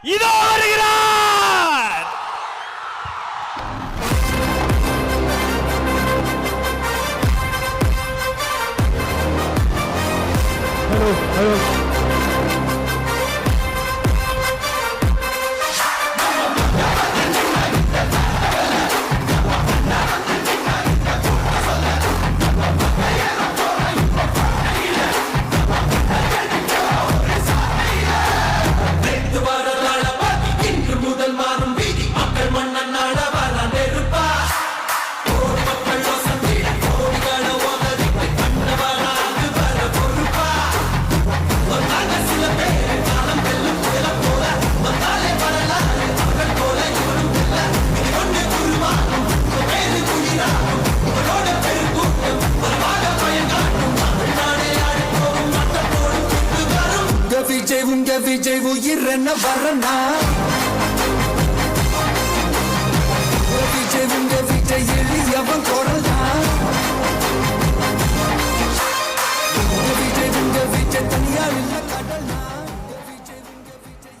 一个 விஜய் உங்க உயிர் என்ன வரனா விஜய் உங்க விஜய் எளியவன் குரல்னா விஜய் உங்க விஜய் தனியா இல்ல கடல் உங்க விஜய் உங்க விஜய்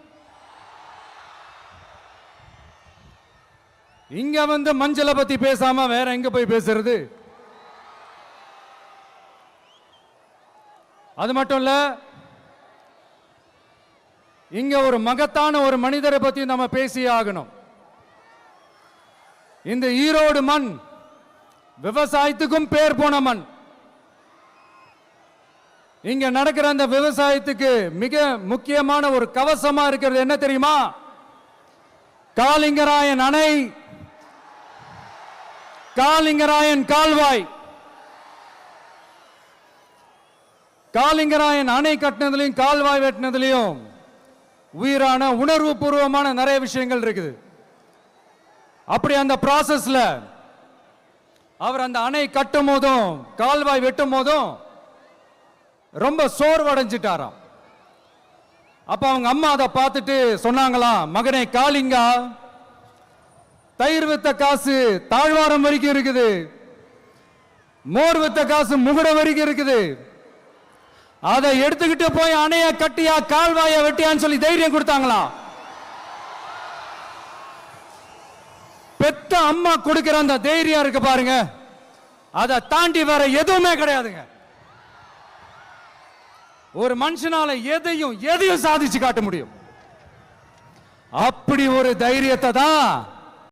இங்க வந்து மஞ்சளை பத்தி பேசாம வேற எங்க போய் பேசுறது? அது மட்டும் இல்ல இங்க ஒரு மகத்தான ஒரு மனிதரை பத்தி நம்ம பேசியே ஆகணும். இந்த ஈரோடு மண் விவசாயத்துக்கும் பேர் போன மண். இங்க நடக்கிற அந்த விவசாயத்துக்கு மிக முக்கியமான ஒரு கவசமா இருக்கிறது என்ன தெரியுமா? காலிங்கராயன் அணை காலிங்கராயன் கால்வாய். காலிங்கராயன் அணை கட்டினதுலையும் கால்வாய் வெட்டினதுலையும் உயிரான உணர்வு பூர்வமான நிறைய விஷயங்கள் இருக்குது. அப்படி அந்த ப்ராசஸ்ல அவர் அந்த அணை கட்டும் போதும் கால்வாய் வெட்டும் போதும் ரொம்ப சோர்வடைஞ்சிட்டாராம். அப்ப அவங்க அம்மா அதை பார்த்துட்டு சொன்னாங்களாம் மகனே காளிங்கா தயிர் வித்த காசு தாழ்வாரம் வரைக்கும் இருக்குது. மோர் வித்த காசு முகுடம் வரைக்கும் இருக்குது. அதை எடுத்துக்கிட்டு போய் அணைய கட்டியா கால்வாய வெட்டியான்னு சொல்லி தைரியம் கொடுத்தாங்களா? பெத்த அம்மா கொடுக்கிற அந்த தைரியம் இருக்கு பாருங்க. அதை தாண்டி வேற எதுவுமே கிடையாதுங்க. ஒரு மனுஷனால எதையும் எதையும் சாதிச்சு காட்ட முடியும். அப்படி ஒரு தைரியத்தை தான்